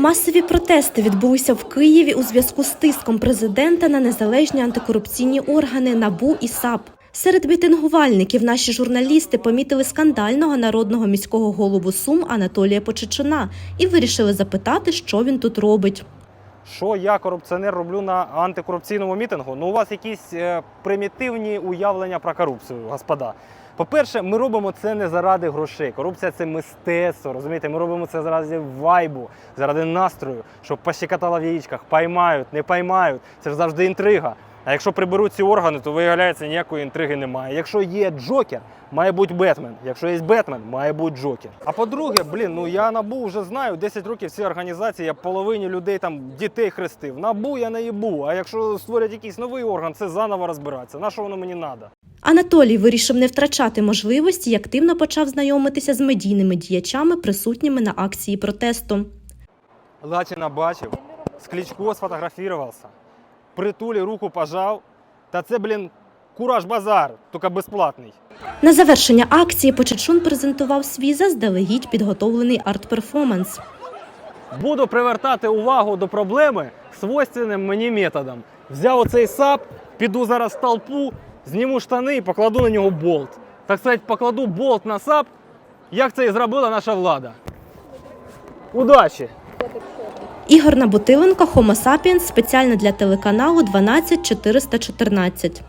Масові протести відбулися в Києві у зв'язку з тиском президента на незалежні антикорупційні органи НАБУ і САП. Серед мітингувальників наші журналісти помітили скандального народного міського голову Сум Анатолія Почечина і вирішили запитати, що він тут робить. Що я, корупціонер, роблю на антикорупційному мітингу? Ну, у вас якісь е, примітивні уявлення про корупцію, господа. По-перше, ми робимо це не заради грошей. Корупція це мистецтво. Розумієте, ми робимо це заради вайбу, заради настрою, щоб пощекотало в яєчках, поймають, не поймають. Це ж завжди інтрига. А якщо приберуть ці органи, то виявляється, ніякої інтриги немає. Якщо є Джокер, має бути Бетмен. Якщо є Бетмен, має бути Джокер. А по-друге, блін, ну я набу вже знаю 10 років всі організації, я половині людей там дітей хрестив. Набу я не їбу. А якщо створять якийсь новий орган, це заново розбиратися. На що воно мені треба? Анатолій вирішив не втрачати можливості і активно почав знайомитися з медійними діячами, присутніми на акції протесту. Латіна бачив, з Кличко сфотографувався, притулі руку пожав. Та це, блін, кураж базар, тільки безплатний. На завершення акції Почечун презентував свій заздалегідь підготовлений арт-перформанс. Буду привертати увагу до проблеми свойственним мені методом. Взяв оцей сап, піду зараз в толпу, зніму штани і покладу на нього болт. Так сказати, покладу болт на сап, як це і зробила наша влада. Удачі! Ігор Набутиленко, Homo sapiens, спеціально для телеканалу 12414.